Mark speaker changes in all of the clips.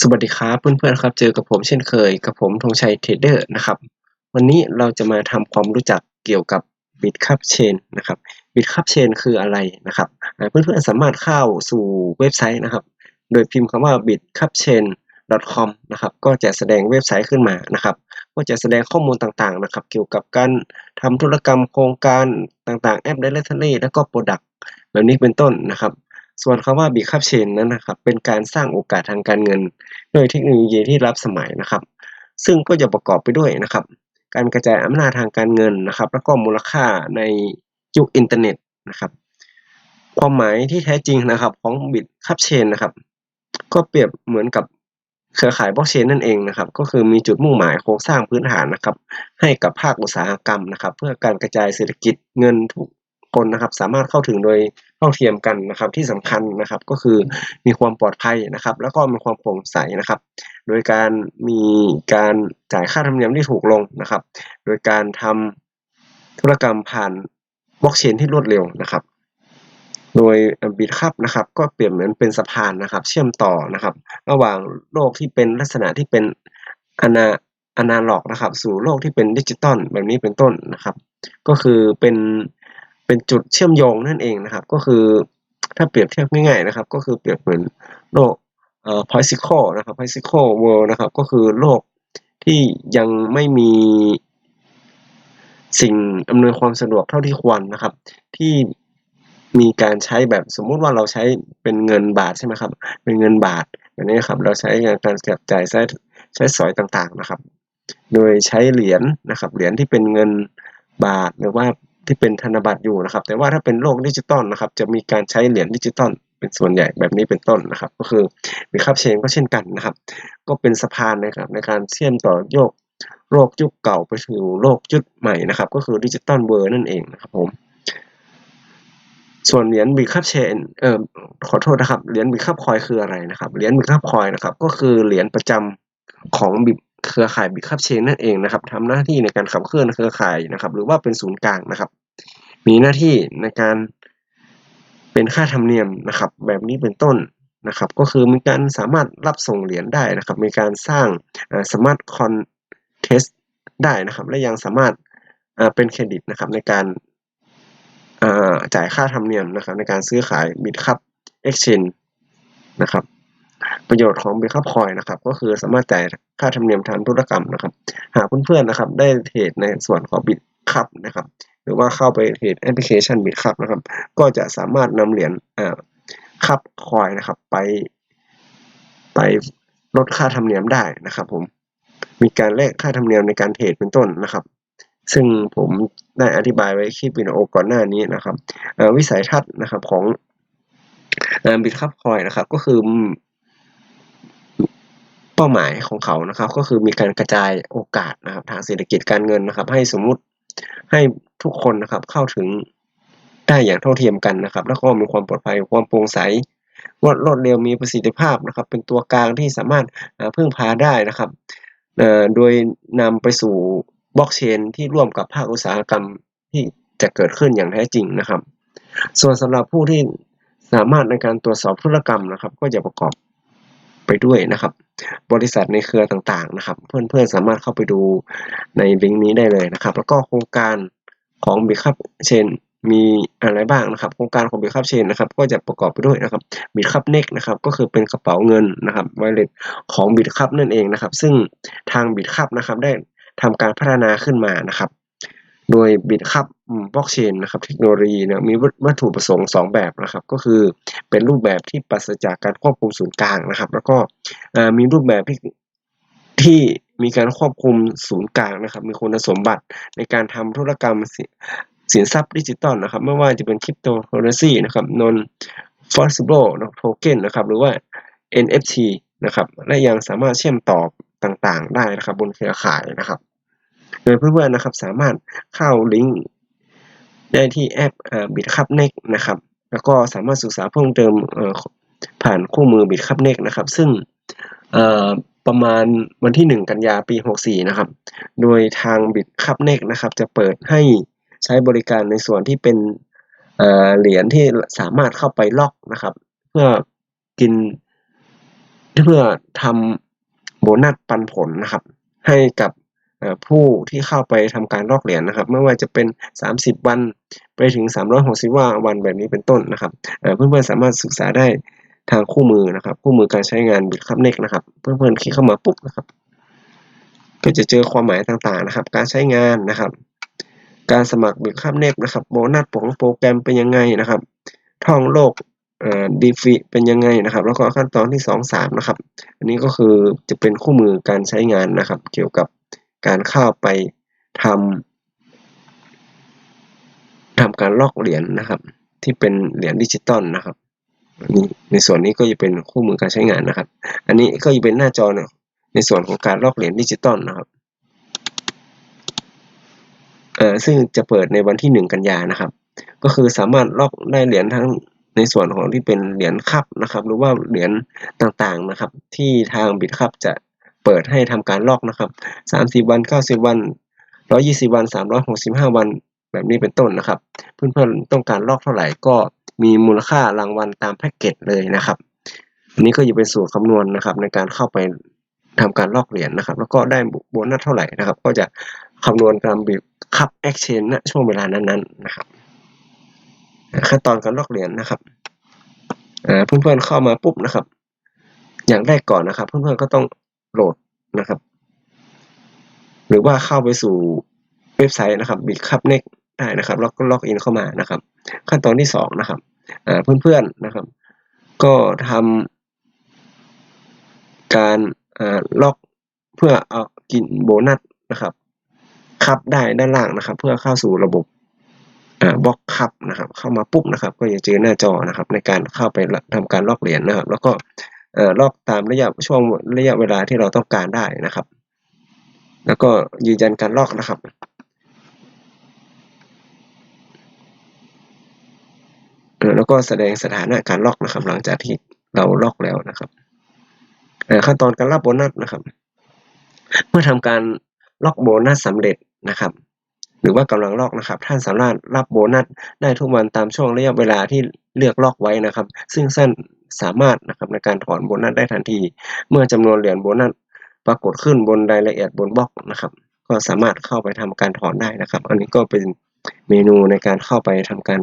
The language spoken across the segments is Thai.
Speaker 1: สวัสดีครับเพื่อนๆครับเจอกับผมเช่นเคยกับผมธงชัยเทรดเดอร์นะครับ วันนี้เราจะมาทำความรู้จักเกี่ยวกับ Bitcup Chain นะครับ Bitcup Chain คืออะไรนะครับเพื่อนๆสามารถเข้าสู่เว็บไซต์นะครับ โดยพิมพ์คำว่า bitcupchain.com นะครับก็จะแสดงเว็บไซต์ขึ้นมานะครับก็จะแสดงข้อมูลต่างๆนะครับ เกี่ยวกับการทำธุรกรรมโครงการต่างๆแอป Directory แล้วก็ Product แบบนี้เป็นต้นนะครับ ส่วนคำว่า Bitcup Chain นั้นนะครับ เป็นการสร้างโอกาสทางการเงิน โดยเทคโนโลยีที่รับสมัยนะครับ ซึ่งก็จะประกอบไปด้วยนะครับ การกระจายอำนาจทางการเงินนะครับ แล้วก็มูลค่าในยุคอินเทอร์เน็ตนะครับ ความหมายที่แท้จริงนะครับของ Bitcup Chain นะครับ ก็เปรียบเหมือนกับเครือข่ายบล็อกเชนนั่นเองนะครับ ก็คือมีจุดมุ่งหมายโครงสร้างพื้นฐานนะครับ ให้กับภาคอุตสาหกรรมนะครับ เพื่อการกระจายเศรษฐกิจเงินทุกคนนะครับ สามารถเข้าถึงโดย เท่าเทียมกันนะครับ ที่สำคัญนะครับก็คือมีความปลอดภัยนะครับ แล้วก็มีความโปร่งใสนะครับ โดยการมีการจ่ายค่าธรรมเนียมที่ถูกลงนะครับ โดยการทำธุรกรรมผ่านบล็อกเชนที่รวดเร็วนะครับ โดยบิตคัพนะครับ ก็เปรียบเหมือนเป็นสะพานนะครับ เชื่อมต่อนะครับ ระหว่างโลกที่เป็นลักษณะที่เป็นอนาอนาล็อกนะครับ สู่โลกที่เป็นดิจิตอลแบบนี้เป็นต้นนะครับ ก็คือเป็น เป็นจุดเชื่อมโยงนั่นเองนะครับ ก็คือถ้าเปรียบเทียบง่ายๆนะครับ ก็คือเปรียบเหมือนโลกเอ่อ physical นะครับ physical world นะครับ ก็คือโลกที่ยังไม่มีสิ่งอำนวยความสะดวกเท่าที่ควรนะครับ ที่มีการใช้แบบสมมุติว่าเราใช้เป็นเงินบาทใช่ไหมครับ เป็นเงินบาทแบบนี้ครับ เราใช้การจับจ่ายใช้ใช้สอยต่างๆนะครับ โดยใช้เหรียญนะครับ เหรียญที่เป็นเงินบาทหรือว่า ที่เป็นธนบัตรอยู่นะครับ แต่ว่าถ้าเป็นโลกดิจิตอลนะครับ จะมีการใช้เหรียญดิจิตอลเป็นส่วนใหญ่แบบนี้เป็นต้นนะครับ ก็คือบิตคัพเชนก็เช่นกันนะครับ ก็เป็นสะพานนะครับในการเชื่อมต่อโยกโลกยุคเก่าไปสู่โลกยุคใหม่นะครับ ก็คือดิจิตอลเวิร์นั่นเองนะครับผมส่วนเหรียญบิตคัพเชนเอ่อขอโทษนะครับเหรียญบิตคัพคอยคืออะไรนะครับเหรียญบิตคัพคอยนะครับ ก็คือเหรียญประจำของบิต เครือข่ายบิตคัพเชนนั่นเองนะครับทำหน้าที่ในการขับเคลื่อนเครือข่ายนะครับ หรือว่าเป็นศูนย์กลางนะครับ มีหน้าที่ในการเป็นค่าธรรมเนียมนะครับ แบบนี้เป็นต้นนะครับ ก็คือมีการสามารถรับส่งเหรียญได้นะครับ มีการสร้างสมาร์ทคอนเทสได้นะครับ และยังสามารถเป็นเครดิตนะครับในการจ่ายค่าธรรมเนียมนะครับ ในการซื้อขายบิตคัพเอ็กชแนนนะครับ ประโยชน์ของบิตคัพคอยนะครับ ก็คือสามารถจ่ายค่าธรรมเนียมทางธุรกรรมนะครับ หากเพื่อนๆนะครับ ได้เทรดในส่วนของบิตคัพนะครับ หรือว่าเข้าไปเทรดแอปพลิเคชันบิตคัพนะครับ ก็จะสามารถนำเหรียญคัพคอยนะครับ ไป ไปลดค่าธรรมเนียมได้นะครับ ผมมีการแลกค่าธรรมเนียมในการเทรดเป็นต้นนะครับ ซึ่งผมได้อธิบายไว้คลิปวิดีโอก่อนหน้านี้นะครับวิสัยทัศน์นะครับของบิตคัพคอยนะครับ ก็คือ เป้าหมายของเขานะครับ ก็คือมีการกระจายโอกาสนะครับทางเศรษฐกิจการเงินนะครับ ให้สมมุติให้ทุกคนนะครับเข้าถึงได้อย่างเท่าเทียมกันนะครับ แล้วก็มีความปลอดภัยความโปร่งใสรวดรวดเร็วมีประสิทธิภาพนะครับ เป็นตัวกลางที่สามารถพึ่งพาได้นะครับโดยนำไปสู่บล็อกเชนที่ร่วมกับภาคอุตสาหกรรมที่จะเกิดขึ้นอย่างแท้จริงนะครับ ส่วนสำหรับผู้ที่สามารถในการตรวจสอบธุรกรรมนะครับ ก็จะประกอบ ไปด้วยนะครับ บริษัทในเครือต่างๆนะครับ เพื่อนๆสามารถเข้าไปดูในลิงก์นี้ได้เลยนะครับ แล้วก็โครงการของ b i t c u p Chain มีอะไรบ้างนะครับ โครงการของ b i t c u p Chain นะครับ ก็จะประกอบไปด้วยนะครับ b i t c u p Next นะครับ ก็คือเป็นกระเป๋าเงินนะครับไวเลตของ b i t c u p นั่นเองนะครับ ซึ่งทาง b i t c u p นะครับได้ทำการพัฒนาขึ้นมานะครับ โดย b i t c u p บล็อกเชนนะครับเทคโนโลยีนะมีวัตถุประสงค์ 2 แบบนะครับ ก็คือเป็นรูปแบบที่ปราศจากการควบคุมศูนย์กลางนะครับ แล้วก็มีรูปแบบที่ที่มีการควบคุมศูนย์กลางนะครับ มีคุณสมบัติในการทำธุรกรรมสินทรัพย์ดิจิตอลนะครับ ไม่ว่าจะเป็นคริปโตเคอเรนซีนะครับ non fungible token นะครับ หรือว่า NFT นะครับ และยังสามารถเชื่อมต่อต่างๆ ได้นะครับ บนเครือข่ายนะครับ โดยเพื่อนๆนะครับสามารถเข้าลิงก์ได้ที่แอป Bitcup Next นะครับ แล้วก็สามารถศึกษาเพิ่มเติมผ่านคู่มือ Bitcup Next นะครับ ซึ่งประมาณวันที่ 1 กันยาปี 64 นะครับ โดยทาง Bitcup Next นะครับ จะเปิดให้ใช้บริการในส่วนที่เป็นเหรียญที่สามารถเข้าไปล็อกนะครับ เพื่อกินเพื่อทำโบนัสปันผลนะครับ ให้กับ ผู้ที่เข้าไปทำการลอกเหรียญนะครับ ไม่ว่าจะเป็น 30 วันไปถึง 360ว่าวันแบบนี้เป็นต้นนะครับเอ่อเพื่อนๆสามารถศึกษาได้ทางคู่มือนะครับคู่มือการใช้งานบิตคัพเน็กนะครับ เพื่อนๆคลิกเข้ามาปุ๊บนะครับ ก็จะเจอความหมายต่างๆนะครับ การใช้งานนะครับ การสมัครบิตคัพเน็กนะครับโบนัสของโปรแกรมเป็นยังไงนะครับ ท่องโลกดีฟีเป็นยังไงนะครับ แล้วก็ขั้นตอนที่สองสามนะครับ อันนี้ก็คือจะเป็นคู่มือการใช้งานนะครับ เกี่ยวกับ การเข้าไปทำทำการลอกเหรียญนะครับ ที่เป็นเหรียญดิจิตอลนะครับนนี้ในส่วนนี้ก็จะเป็นคู่มือการใช้งานนะครับ อันนี้ก็จะเป็นหน้าจอเนี่ยในส่วนของการลอกเหรียญดิจิตอลนะครับเอ่อซึ่งจะเปิดในวันที่หนึ่งกันยานะครับ ก็คือสามารถลอกได้เหรียญทั้งในส่วนของที่เป็นเหรียญคับนะครับ หรือว่าเหรียญต่างๆนะครับ ที่ทางบิตคับจะ เปิดให้ทำการลอกนะครับสามสิบวันเก้าสิบวันร้อยี่สิบวันสามร้อยหกสิบห้าวัน แบบนี้เป็นต้นนะครับ เพื่อนๆต้องการลอกเท่าไหร่ก็มีมูลค่ารางวัลตามแพ็กเกจเลยนะครับอันนี้ก็จะเป็นสูตรคำนวณนะครับ ในการเข้าไปทำการลอกเหรียญนะครับ แล้วก็ได้โบนัสเท่าไหร่นะครับ ก็จะคำนวณตามบิตคับแอคเชนณช่วงเวลานั้นๆนะครับขั้นตอนการลอกเหรียญนะครับเพื่อนๆเข้ามาปุ๊บนะครับ อย่างแรกก่อนนะครับ เพื่อนๆก็ต้อง โหลดนะครับ หรือว่าเข้าไปสู่เว็บไซต์นะครับ b i t c u p n e x ได้นะครับแล้วก็ล็อกอินเข้ามานะครับ ขั้นตอนที่สองนะครับเพื่อนๆนะครับ ก็ทำการล็อกเพื่อเอากินโบนัสนะครับคับได้ด้านล่างนะครับ เพื่อเข้าสู่ระบบบล็อกคับนะครับ เข้ามาปุ๊บนะครับ ก็จะเจอหน้าจอนะครับ ในการเข้าไปทำการล็อกเหรียญนะครับ แล้วก็ ลอกตามระยะช่วงระยะเวลาที่เราต้องการได้นะครับ แล้วก็ยืนยันการลอกนะครับแล้วก็แสดงสถานะการลอกนะครับ หลังจากที่เราลอกแล้วนะครับขั้นตอนการรับโบนัสนะครับ เมื่อทำการลอกโบนัสสำเร็จนะครับ หรือว่ากำลังลอกนะครับ ท่านสามารถรับโบนัสได้ทุกวันตามช่วงระยะเวลาที่เลือกลอกไว้นะครับ ซึ่งสั้น สามารถนะครับในการถอนโบนัสได้ทันที เมื่อจำนวนเหรียญโบนัสปรากฏขึ้นบนรายละเอียดบนบล็อกนะครับ ก็สามารถเข้าไปทำการถอนได้นะครับ อันนี้ก็เป็นเมนูในการเข้าไปทำการ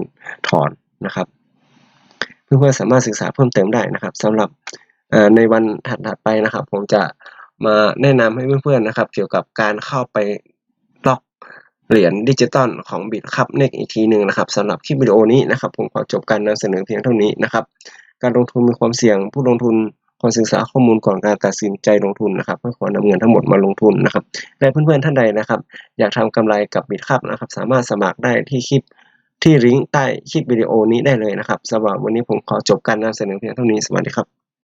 Speaker 1: ถอนนะครับ เพื่อนๆสามารถศึกษาเพิ่มเติมได้นะครับสำหรับในวันถัดๆไปนะครับ ผมจะมาแนะนำให้เพื่อนๆนะครับ เกี่ยวกับการเข้าไปล็อกเหรียญดิจิตอลของบิตคัพเน็กอีกทีหนึ่งนะครับสำหรับคลิปวิดีโอนี้นะครับ ผมขอจบการนำเสนอเพียงเท่านี้นะครับ การลงทุนมีความเสี่ยง ผู้ลงทุนควรศึกษาข้อมูลก่อนการตัดสินใจลงทุนนะครับไม่ควรนำเงินทั้งหมดมาลงทุนนะครับและเพื่อนๆท่านใดนะครับ อยากทำกำไรกับบิตคับนะครับ สามารถสมัครได้ที่คลิปที่ลิงก์ใต้คลิปวิดีโอนี้ได้เลยนะครับสำหรับวันนี้ผมขอจบการนำเสนอเพียงเท่านี้สวัสดีครับ